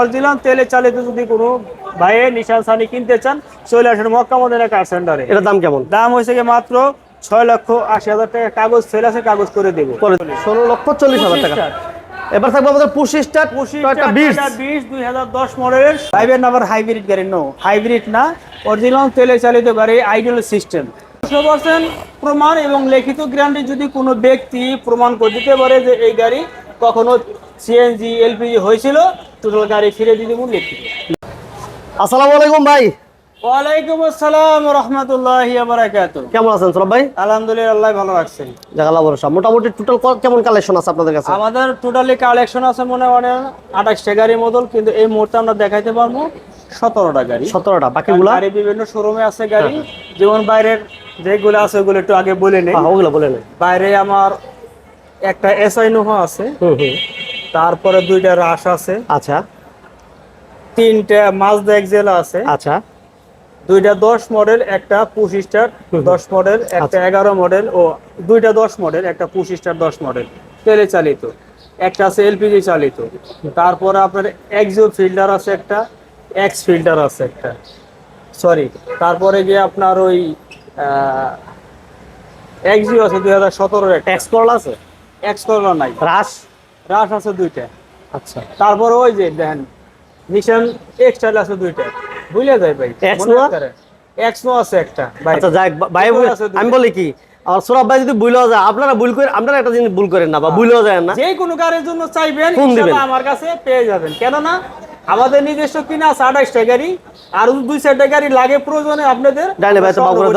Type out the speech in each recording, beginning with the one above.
Original তেলে চালিত যদি কোনো ভাইয়ে নিশান সানি কিনতে চান চলে আসেন মক্কা মদিনা কার সেন্টারে। এটার দাম কেমন? দাম হয়েছে কি মাত্র ছয় লক্ষ আশি হাজার টাকা। কাগজ সেল আছে কাগজ করে দেবো। ষোলো লক্ষ চল্লিশ হাজার টাকা। এবার থাকবে আমাদের পুশি স্টার বিশ বিশ দুই হাজার দশ মডেলের। ফাইভের নাম্বার হাইব্রিড গাড়ি? নো হাইব্রিড না। অরিজিনাল তেলে চালিত গাড়ি আইডিয়াল সিস্টেম পার্সেন্ট প্রমাণ এবং লিখিত গ্যারান্টি যদি কোনো ব্যক্তি প্রমাণ করে দিতে পারে যে এই গাড়ি কখনো সিএনজি এলপিজি হয়েছিল টোটাল গাড়ি ফিরে দিয়ে দেবো লিখিত আসসালামু আলাইকুম ভাই। ওয়ালাইকুম আসসালাম রহমতুল্লাহ বারাকাত কেমন আছেন সরব ভাই? আলহামদুলিল্লাহ আল্লাহ ভালো রাখছেন। জাগালা মোটামুটি টোটাল কেমন কালেকশন আছে আপনাদের কাছে? আমাদের টোটালি কালেকশন আছে মনে হয় আঠাশটা গাড়ির মতন কিন্তু এই মুহূর্তে আমরা দেখাইতে পারব সতেরোটা গাড়ি। সতেরোটা। বাকিগুলা? গাড়ি বিভিন্ন শোরুমে আছে গাড়ি। যেমন বাইরের যেগুলো আছে ওগুলো একটু আগে বলে নেই। হ্যাঁ ওগুলো বলে নেই। বাইরে আমার একটা এসআই নোহা আছে। হুম হুম। তারপরে দুইটা রাশ আছে। আচ্ছা। তিনটা মাজদা এক্সেল আছে। আচ্ছা। দুইটা দশ মডেল একটা পুশ স্টার দশ মডেল একটা এগারো মডেল ও দুইটা দশ মডেল একটা পুশ স্টার দশ মডেল তেলে চালিত। একটা আছে এলপিজি চালিত। তারপরে আপনার এক্সিও ফিল্টার আছে একটা এক্স ফিল্টার আছে একটা। সরি তারপরে গিয়ে আপনার ওই এক্সিও আছে দুই হাজার সতেরোর একটা। ট্যাক্স করলা আছে? এক্স করলা নাই। রাস? রাশ আছে দুইটা। আচ্ছা। তারপরে ওই যে দেখেন নিশান এক্সটাইল আছে দুইটা। বুঝলে যায় ভাই আছে একটা আচ্ছা যাক ভাই। আমি বলি কি আর সৌরভ ভাই যদি ভুলেও যায় আপনারা ভুল করে আপনারা একটা জিনিস ভুল করেন না বা ভুলেও যায় না। যে কোনো গাড়ির জন্য চাইবেন আমার কাছে পেয়ে যাবেন। কেননা আমাদের নিজস্ব কিনা আছে আঠাশটা গাড়ি আর দুই চারটা গাড়ি লাগে প্রয়োজনে আপনাদের। ডাইনে বাবুরা।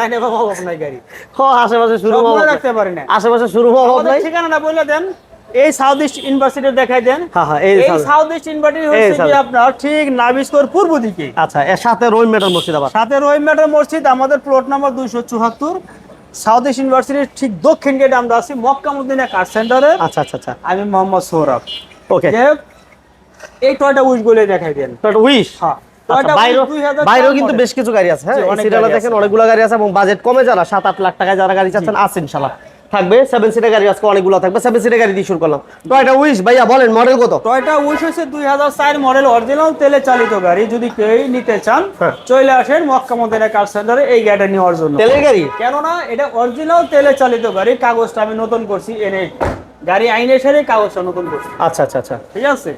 ডাইনে বাবু গাড়ি। হ আশেপাশে শুরু রাখতে পারি না। আশেপাশে শুরু হওয়া নাই ঠিকানাটা বলে দেন। এই সাউথ ইস্ট ইউনিভার্সিটি দেখাই দেন। হ্যাঁ হ্যাঁ এই সাউথ ইস্ট ইউনিভার্সিটি হচ্ছে কি আপনার ঠিক নাবিস্কর পূর্ব দিকে। আচ্ছা এর সাথে রহিম মসজিদ আবার। সাথে রহিমেটার মসজিদ আমাদের প্লট নাম্বার দুইশো চুয়াত্তর। সাউথ ইস্ট ইউনিভার্সিটির ঠিক দক্ষিণ গেটে আমরা আছি মক্কা মদিনা কার সেন্টারে আচ্ছা আচ্ছা আচ্ছা। আমি মোহাম্মদ সৌরভ ওকে এই টয়টা উইশ বলে দেখাই দেন। তো উইশ হ্যাঁ আচ্ছা, বাইরেও উইশ 2004 বাইরেও কিন্তু বেশ কিছু গাড়ি আছে হ্যাঁ? দেখেন। অনেকগুলো গাড়ি আছে এবং বাজেট কমে যারা সাত আট লাখ টাকায় যারা গাড়ি চাচ্ছেন আছে ইনশাল্লাহ থাকবে সেভেন সিটার গাড়ি আজকে অনেকগুলো থাকবে সেভেন সিটার গাড়ি দিয়ে শুরু করলাম। এটা উইশ ভাইয়া বলেন মডেল কত? টয়টা উইশ হচ্ছে দুই হাজার চার মডেল অরিজিনাল তেলে চালিত গাড়ি। যদি কেউ নিতে চান হ্যাঁ। চলে আসেন মক্কা মদিনা কার সেন্টারে এই গাড়িটা নেওয়ার জন্য। তেলের গাড়ি? কেননা এটা অরিজিনাল তেলে চালিত গাড়ি কাগজটা আমি নতুন করছি এনে গাড়ি আইনের সাথে কাগজটা নতুন করছি। আচ্ছা আচ্ছা আচ্ছা। ঠিক আছে?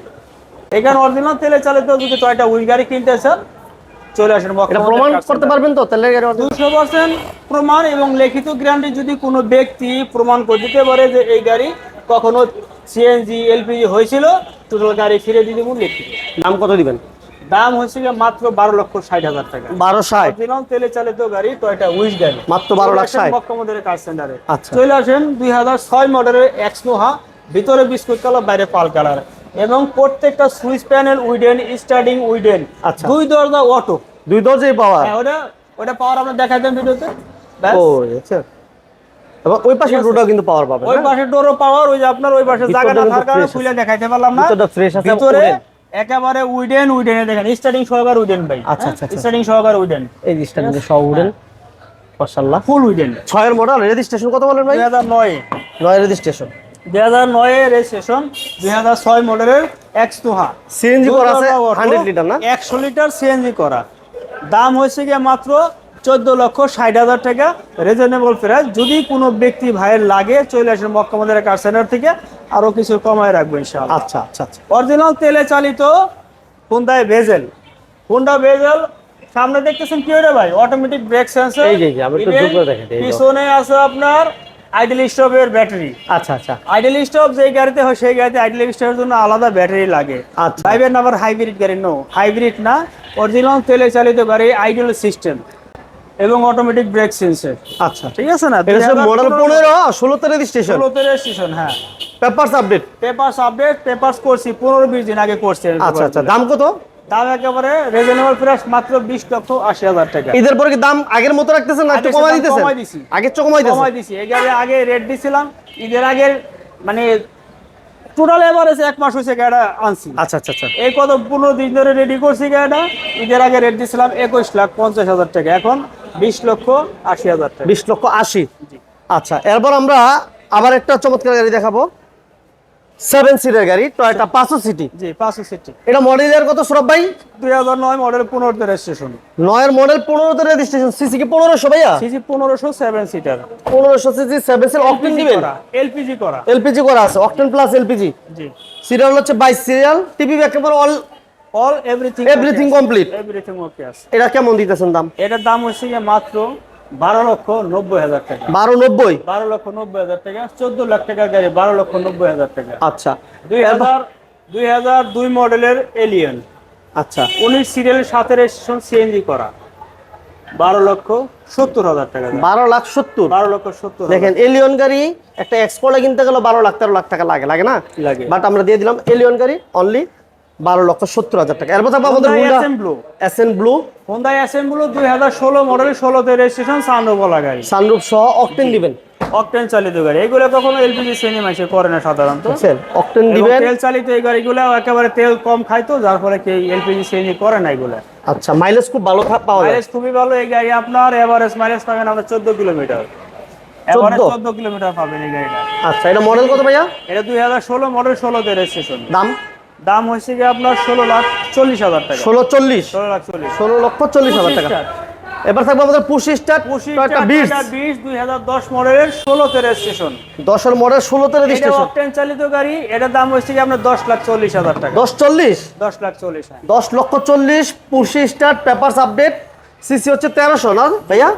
এখানে অরিজিনাল তেলে চালিত যদি টয়টা উইশ গাড়ি কিনতে চান চলে আসেন এটা প্রমাণ করতে পারবেন তো তেলের গাড়ি? দুশো পার্সেন্ট প্রমাণ এবং লিখিত গ্যারান্টি যদি কোনো ব্যক্তি প্রমাণ করে দিতে পারে যে এই গাড়ি কখনো সিএনজি এলপিজি হয়েছিল টোটাল গাড়ি ফিরে দিয়ে দেবো লিখিত দাম কত দিবেন? দাম হচ্ছে মাত্র বারো লক্ষ ষাট হাজার টাকা। বারো ষাট? তেলে চালিত গাড়ি টয়টা উইশ গাড়ি। মাত্র 12 লাখ চলে 60 মক্কামদের কার সেন্টারে। চলে আসেন দুই হাজার ছয় মডেলের এক্স নোহা ভিতরে বিস্কুট কালার বাইরে পাল কালার। এবং প্রত্যেকটা switch panel wooden starting wooden. আচ্ছা। দুই দরজা অটো দুই দরজাই পাওয়া হ্যাঁ ওটা ওটা পাওয়ার আমরা দেখাই দেন ভিডিওতে। ও আচ্ছা। এবং ওই পাশে রোডও কিন্তু পাওয়ার পাবেন ওই পাশে ডোরও পাওয়ার ওই যে আপনার ওই পাশে ভিতরটা জায়গাটা থাকার কারণে খুলে দেখাইতে পারলাম না। ভিতরটা fresh আছে, ভিতরে একেবারে উইডেন উইডেনে দেখেন স্টার্টিং সহকার উইডেন ভাই আচ্ছা, আচ্ছা, আচ্ছা। স্টার্টিং সহকার উইডেন এই মাশাআল্লাহ। ফুল মডেল রেজিস্ট্রেশন কত বলেন ভাই? রেজিস্ট্রেশন দুই হাজার নয় রেজিস্ট্রেশন দুই হাজার ছয় মডেলের এক্স টুহা সিএনজি করা আছে লিটার না? একশো লিটার সিএনজি করা। দাম হয়েছে গিয়ে মাত্র চোদ্দ লক্ষ ষাট হাজার টাকা রিজনেবল প্রাইস যদি কোনো ব্যক্তি ভাইয়ের লাগে চলে আসেন মক্কামাদের কার সেন্টার থেকে আরও কিছু কমায় রাখবেন আচ্ছা আচ্ছা আচ্ছা। অরিজিনাল তেলে চালিত হুন্ডাই ভেজেল হুন্ডা ভেজেল সামনে দেখতেছেন কি ওটা ভাই? অটোমেটিক ব্রেক সেন্সর এই যে, আমি একটু করে। পিছনে আছে আপনার আইডেল স্টপের ব্যাটারি আচ্ছা আচ্ছা। আইডেল স্টপ যেই গাড়িতে হয় সেই গাড়িতে আইডেল স্টপের জন্য আলাদা ব্যাটারি লাগে। আচ্ছা। ফাইভের নাম্বার হাইব্রিড গাড়ি নো হাইব্রিড না। অরিজিনাল তেলে চালিত গাড়ি আইডেল সিস্টেম এবং অটোমেটিক ব্রেক সেন্সর আচ্ছা। ঠিক আছে না? মডেল পনেরো ষোলোতে রেজিস্ট্রেশন ষোলোতে রেজিস্ট্রেশন হ্যাঁ। Papers update papers update papers করছি পনেরো বিশ দিন আগে করছি আচ্ছা আচ্ছা। দাম কত? দাম একেবারে রিজনেবল প্রাইস মাত্র বিশ লক্ষ আশি হাজার টাকা। ঈদের পরে কি দাম আগের মতো রাখতেছেন না? একটু কমাই দিতেছেন? কমাই দিছি। আগের চেয়ে কমাই দিতেছেন? কমাই দিছি। এই গাড়ি আগে রেট দিছিলাম। ঈদের আগের মানে টোটাল এভারেজ এক মাস হয়েছে গাড়িটা আনছি। আচ্ছা আচ্ছা আচ্ছা। এই কত পনেরো দিন ধরে রেডি করছি গাড়িটা ঈদের আগে রেট দিছিলাম একুশ লাখ পঞ্চাশ হাজার টাকা। এখন বিশ লক্ষ আশি হাজার টাকা। বিশ লক্ষ আশি? আচ্ছা এরপর আমরা আবার একটা চমৎকার গাড়ি দেখাবো। সেভেন সিটের গাড়ি টয়টা পাঁচশো সিটি। জি পাঁচশো সিটি। এটা মডেলের কত সৌরভ ভাই? দুই হাজার নয় মডেল পনেরোতে রেজিস্ট্রেশন নয়ের মডেল পনেরোতে রেজিস্ট্রেশন সিসি কি পনেরোশো ভাইয়া? সিসি পনেরোশো সেভেন সিটার পনেরোশো সিসি সেভেন সিট অকটেন দিবেন? করা এলপিজি করা। এলপিজি করা আছে অকটেন প্লাস এলপিজি জি। সিরিয়াল হচ্ছে বাইশ সিরিয়াল টিভি একেবারে all all everything everything complete everything okay আছে এটা কেমন দিতেছেন দাম? এটার দাম হচ্ছে মাত্র বারো লক্ষ নব্বই হাজার টাকা। বারো নব্বই? বারো লক্ষ নব্বই হাজার টাকা চোদ্দ লাখ টাকার গাড়ি বারো লক্ষ নব্বই হাজার টাকা। আচ্ছা। দুই হাজার দুই হাজার দুই মডেলের এলিয়ন আচ্ছা। উনিশ সিরিয়ালের সাথে রেজিস্ট্রেশন সিএনজি করা। বারো লক্ষ সত্তর হাজার টাকা বারো লাখ সত্তর? বারো লক্ষ সত্তর দেখেন এলিয়ন গাড়ি একটা এক্সপোর্টে কিনতে গেলে বারো লাখ তেরো লাখ টাকা লাগে লাগে না? লাগে। বাট আমরা দিয়ে দিলাম এলিয়ন গাড়ি অনলি বারো লক্ষ সত্তর হাজার টাকা। এরপর থাকবে আমাদের Honda blue S N blue দুই হাজার ষোলো মডেল ষোলোতে রেজিস্ট্রেশন সান্ডোবলা গাড়ি। সানরুফ সহ অকটেন দিবেন। অকটেন চালিত গাড়ি। এগুলো কখনো এলপিজি শ্রেণি মাসে করে না সাধারণত। অকটেন দিবেন। তেল চালিত এই গাড়িগুলো একেবারে তেল কম খাইতো যার ফলে কি এলপিজি শ্রেণি করে না এগুলো। আচ্ছা মাইলেজ খুব ভালো পাওয়া যায়। মাইলেজ খুবই ভালো এই গাড়ি আপনার এভারেজ মাইলেজ পাবেন আপনার চোদ্দ কিলোমিটার। এভারেজ চোদ্দ কিলোমিটার পাবেন এই গাড়িটা। আচ্ছা এটা মডেল কত ভাইয়া? এটা দুই হাজার ষোলো মডেল ষোলোতে রেজিস্ট্রেশন দাম? দাম হচ্ছে গিয়ে আপনার ষোলো লাখ চল্লিশ হাজার টাকা। ষোলো চল্লিশ? ষোলো লাখ চল্লিশ। ষোলো লক্ষ চল্লিশ হাজার টাকা। এবার থাকবে আমাদের স্টার একটা বিশ বিশ দুই হাজার দশ মডেলের ষোলোতে রেজিস্ট্রেশন দশের মডেল ষোলোতে রেজিস্ট্রেশন অকটেন চালিত গাড়ি এটার দাম হচ্ছে কি আপনার দশ লাখ চল্লিশ হাজার টাকা। দশ চল্লিশ? দশ লাখ চল্লিশ হ্যাঁ। দশ লক্ষ চল্লিশ পুশি স্টার পেপারস আপডেট। সিসি হচ্ছে তেরোশো না ভাইয়া?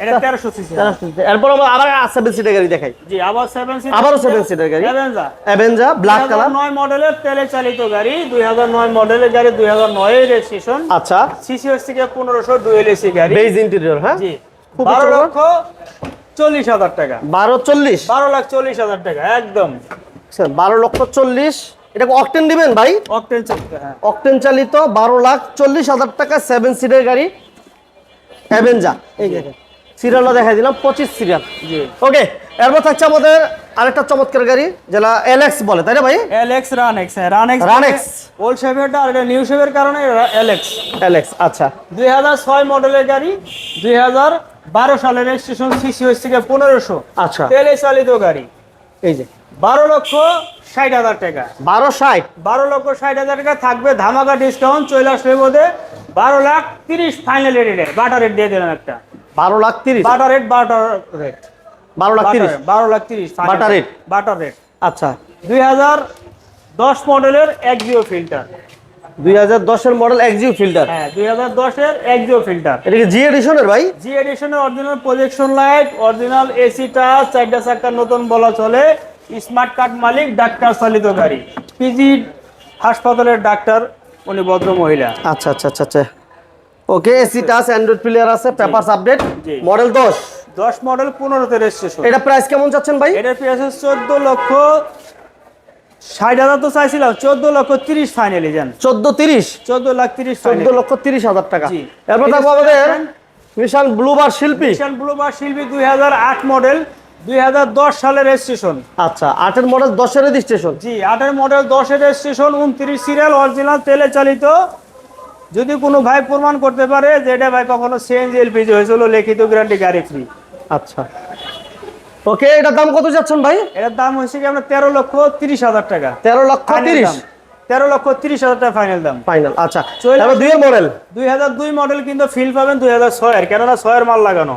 এটা তেরোশো সিসি তেরোশো এরপর আমরা আবার সেভেন সিটের গাড়ি দেখাই। জি আবার সেভেন সিট আবারও seven seater গাড়ি। অ্যাভেঞ্জার অ্যাভেঞ্জা ব্ল্যাক কালার নয় মডেলের তেলে চালিত গাড়ি মডেলের রেজিস্ট্রেশন আচ্ছা। সিসি হচ্ছে গিয়ে পনেরোশো ডুয়েল এসি গাড়ি। বেজ ইন্টেরিয়র হ্যাঁ? জি। খুব বারো সুন্দর। লক্ষ চল্লিশ হাজার টাকা। বারো চল্লিশ? বারো লাখ চল্লিশ হাজার টাকা একদম। আচ্ছা, বারো লক্ষ চল্লিশ। এটা অকটেন দিবেন ভাই? অকটেন চালিত হ্যাঁ। অকটেন চালিত বারো লাখ চল্লিশ হাজার টাকা সেভেন সিটের গাড়ি। অ্যাভেঞ্জা এই দেখেন সিরিয়ালটা দেখাই দিলাম পঁচিশ সিরিয়াল। জি। ওকে এরপর থাকছে আমাদের আরেকটা চমৎকার গাড়ি যেটা এলএক্স বলে তাই না ভাই? এলএক্স রানেক্স হ্যাঁ রানেক্স Ranex। ওল্ড শেভেরটা আর এটা নিউ শেভের কারণে এলএক্স এলএক্স আচ্ছা। দুই হাজার ছয় মডেলের গাড়ি দুই হাজার বারো সালের রেজিস্ট্রেশন সিসি হচ্ছে গিয়ে পনেরোশো। আচ্ছা। তেলে চালিত গাড়ি। এই যে। বারো লক্ষ ষাট হাজার টাকা। বারো ষাট? বারো লক্ষ ষাট হাজার টাকা থাকবে ধামাকা ডিসকাউন্ট চলে আসবে বোধে বারো লাখ তিরিশ ফাইনাল রেটে বাটা রেট দিয়ে দিলাম একটা। বারো লাখ তিরিশ। বাটা রেট বাটা রেট। বারো লাখ তিরিশ। বারো লাখ তিরিশ বাটা rate? বাটা রেট। আচ্ছা। দুই হাজার দশ মডেলের একজিও ফিল্টার। দুই হাজার দশের মডেল এক্সিউ ফিল্টার। হ্যাঁ দুই হাজার দশের একজিও ফিল্টার। এটা কি জি এডিশনের ভাই? জি এডিশনের original projection light original AC touch চারটা চাকার নতুন বলা চলে। স্মার্ট কার্ড মালিক ডাক্তার চালিত গাড়ি। পিজি হাসপাতালের ডাক্তার উনি ভদ্র মহিলা। আচ্ছা আচ্ছা আচ্ছা আচ্ছা। Okay AC touch android player আছে পেপারস আপডেট মডেল দশ। দশ মডেল পনেরোতে রেজিস্ট্রেশন এটা প্রাইস কেমন চাচ্ছেন ভাই? এটার প্রাইস চোদ্দ লক্ষ ষাট হাজার তো চাইছিলাম চোদ্দ লক্ষ তিরিশ ফাইনালি যান চোদ্দ তিরিশ? চোদ্দ লাখ তিরিশ চোদ্দ লক্ষ তিরিশ হাজার টাকা। জি। এরপর থাকব আমাদের নিশান ব্লুবার শিল্পী। কিষান ব্লুবার শিল্পী দুই হাজার আট মডেল দুই হাজার দশ সালের রেজিস্ট্রেশন আচ্ছা আটের মডেল দশের রেজিস্ট্রেশন জি আটের মডেল দশের রেজিস্ট্রেশন উনত্রিশ সিরিয়াল অরিজিনাল তেলে চালিত। যদি কোনো ভাই প্রমাণ করতে পারে যে এটা ভাই কখনো সিএনজি এলপিজি হয়েছিল লিখিত গ্যারান্টি গাড়ি ফ্রি আচ্ছা। ওকে এটার দাম কত যাচ্ছেন ভাই? এটার দাম হচ্ছে কি আপনার তেরো লক্ষ তিরিশ হাজার টাকা। তেরো লক্ষ তিরিশ। তেরো লক্ষ তিরিশ হাজার টাকা ফাইনাল দাম। ফাইনাল আচ্ছা। দুইয়ের মডেল দুই হাজার দুই মডেল কিন্তু ফিল পাবেন দুই হাজার ছয়ের কেননা ছয়ের মাল লাগানো।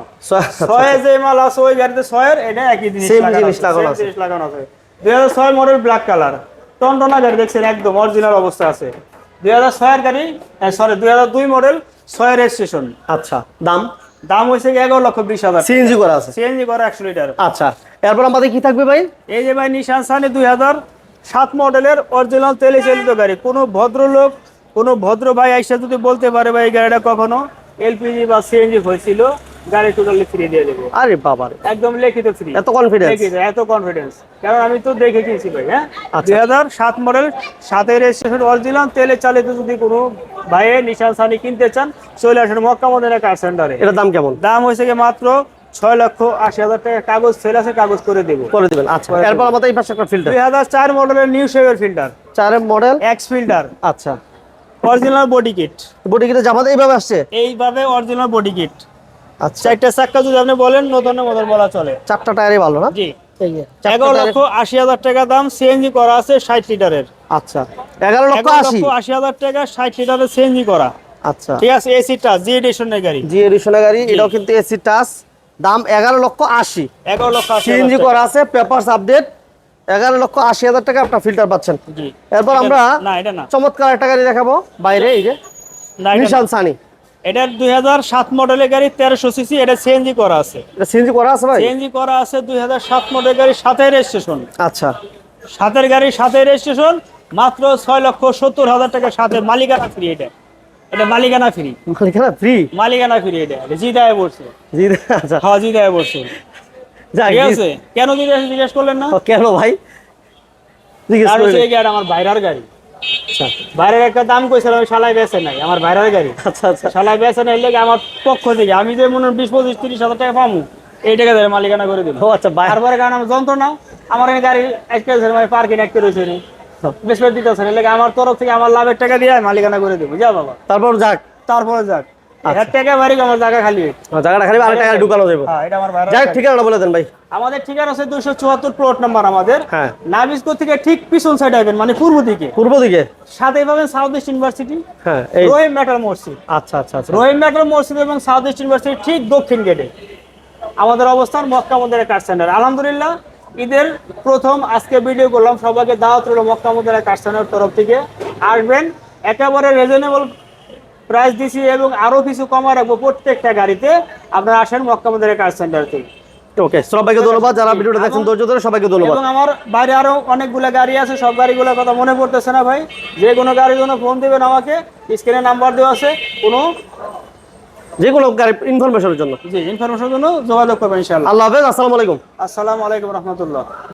ছয়ে যে মাল আছে ওই গাড়িতে ছয়ের এটা একই জিনিস আছে। জিনিস লাগানো আছে। দুই হাজার ছয় মডেল ব্ল্যাক কালার টনটনা গাড়ি দেখছেন একদম অরিজিনাল অবস্থা আছে। দুই হাজার ছয়ের গাড়ি সরি দুই হাজার দুই মডেল ছয়ের রেজিস্ট্রেশন আচ্ছা দাম? দাম হয়েছে এগারো লক্ষ বিশ হাজার। সিএনজি করা আছে? সিএনজি করা একশো লিটার। আচ্ছা এরপর আমাদের কি থাকবে ভাই? এই যে ভাই নিশান সানি দুই হাজার সাত মডেলের অরিজিনাল তেলে চালিত গাড়ি। কোনো ভদ্রলোক কোনো ভদ্র ভাই এসে যদি বলতে পারে ভাই এই গাড়িটা কখনো এলপিজি বা সিএনজি হয়েছিল গাড়ি টোটালি ফ্রি দিয়ে দেবো। আরে বাবা একদম লিখিত ফ্রি এত কনফিডেন্স এত কনফিডেন্স কারণ আমি তো দেখে কিনছি ভাই হ্যাঁ? আচ্ছা। দুই হাজার সাত মডেল সাতের রেজিস্ট্রেশন অরিজিনাল তেলে চালিত যদি কোনো ভাইয়ে নিশান সানি কিনতে চান চলে আসেন মক্কা মদিনা কার সেন্টারে এটার দাম কেমন? দাম হয়েছে কি মাত্র ছয় লক্ষ আশি হাজার টাকা। কাগজ সেল আছে কাগজ করে দেবো। করে দিবেন আচ্ছা। এরপর আমাদের এই পাশে একটা ফিল্টার দুই হাজার চার মডেলের নিউ শেভের ফিল্টার চারের মডেল এক্স ফিল্টার আচ্ছা। অরিজিনাল বডি কিট বডি কিটে জামাতে এইভাবে আসছে? এইভাবে অরিজিনাল বডি কিট আচ্ছা। চারটা চাক্কা যদি আপনি বলেন নতুন বলা চলে। চারটা টায়ারই ভালো না? জি। এগারো লক্ষ আশি হাজার টাকা দাম সিএনজি করা আছে ষাট লিটারের। আচ্ছা। এগারো লক্ষ আশি? হাজার টাকা ষাট লিটারের সিএনজি করা। আচ্ছা। ঠিক আছে এসিটা জি এডিশনের গাড়ি। জি এডিশনের গাড়ি এটাও কিন্তু এসি টাচ দাম এগারো লক্ষ আশি। এগারো লক্ষ সিএনজি করা আছে পেপারস আপডেট এগারো লক্ষ আশি হাজার টাকা আপনার ফিল্টার পাচ্ছেন। এরপর আমরা চমৎকার একটা গাড়ি দেখাবো বাইরে এই যে। নিশান সানি এটার দুই হাজার সাত মডেলের গাড়ি তেরোশো সিসি এটা সিএনজি করা আছে। এটা সিএনজি করা আছে ভাই? সিএনজি করা আছে দুই হাজার সাত মডেলের গাড়ি সাথে রেজিস্ট্রেশন আচ্ছা। সাতের গাড়ি সাথে রেজিস্ট্রেশন মাত্র ছয় লক্ষ সত্তর হাজার টাকা সাথে মালিকানা ফ্রি এটা। এটা মালিকানা ফ্রি মালিকানা ফ্রি মালিকানা ফ্রি এটা। এটা জিদায় পড়ছে জি আচ্ছা। হ্যাঁ জিদায় পড়ছে যাক, ঠিক জি- আছে? কেন জিজ্ঞেস জিজ্ঞেস করলেন না? কেন ভাই? জিজ্ঞেস আমার বাইরের গাড়ি? আচ্ছা বাইরের একটা দাম কইছিলাম শালাই বেচে নাই আমার বাইরের গাড়ি। আচ্ছা আচ্ছা। শালাই বেচে নাই লেগে আমার পক্ষ থেকে আমি যে মনে বিশ পঁচিশ তিরিশ হাজার টাকা পাবো এই টাকা ধরে মালিকানা করে দিল আচ্ছা বাই তারপরে কারণ আমার যন্ত্রণা আমার এই গাড়ি একটা মানে পার্কিং একটা রয়েছে নি বেশ বেশ লেগে আমার তরফ থেকে আমার লাভের টাকা দিয়ে মালিকানা করে দেবো। যা বাবা। তারপর যাক। তারপরে যাক। এক টাকা বাড়ি আমার জায়গা খালি। জায়গাটা খালি আরেক টাকা ঢুকানো যাবে হ্যাঁ এটা আমার বাইরের যাক ঠিকানাটা বলে দেন ভাই। আমাদের ঠিকানা আছে দুশো চুয়াত্তর প্লট নাম্বার আমাদের। হ্যাঁ। নাবিস্কো থেকে ঠিক পিছন সাইড আইবেন মানে পূর্ব দিকে। পূর্ব দিকে। সাথে পাবেন সাউথ ইস্ট ইউনিভার্সিটি হ্যাঁ এই রহিম মেটাল মসজিদ আচ্ছা আচ্ছা আচ্ছা। রহিম মেটাল মসজিদ এবং সাউথ ইস্ট ইউনিভার্সিটি ঠিক দক্ষিণ গেটে আমাদের অবস্থান মক্কা মন্দিরের কার সেন্টার আলহামদুলিল্লাহ ঈদের প্রথম আজকে ভিডিও করলাম। সবাইকে দাওয়াত রইল মক্কা মন্দিরের কার সেন্টার তরফ থেকে। আসবেন একেবারে রিজনেবল প্রাইস দিছি এবং আরও কিছু কমা রাখব প্রত্যেকটা গাড়িতে। আপনারা আসেন মক্কা মন্দিরের কার সেন্টার থেকে। ওকে সবাইকে ধন্যবাদ। যারা ভিডিওটা দেখছেন ধৈর্য ধরে সবাইকে ধন্যবাদ। এবং আমার বাইরে আরও অনেকগুলো গাড়ি আছে সব গাড়িগুলোর কথা মনে পড়তেছে না ভাই। যে কোনো গাড়ির জন্য ফোন দিবেন আমাকে স্ক্রিনে নাম্বার দেওয়া আছে কোনো যে কোনো গাড়ি ইনফরমেশনের জন্য। জি ইনফরমেশনের জন্য যোগাযোগ করবেন ইনশাআল্লাহ। আল্লাহ হাফেজ আসসালামু আলাইকুম। আসসালামু আলাইকুম রহমতুল্লাহ।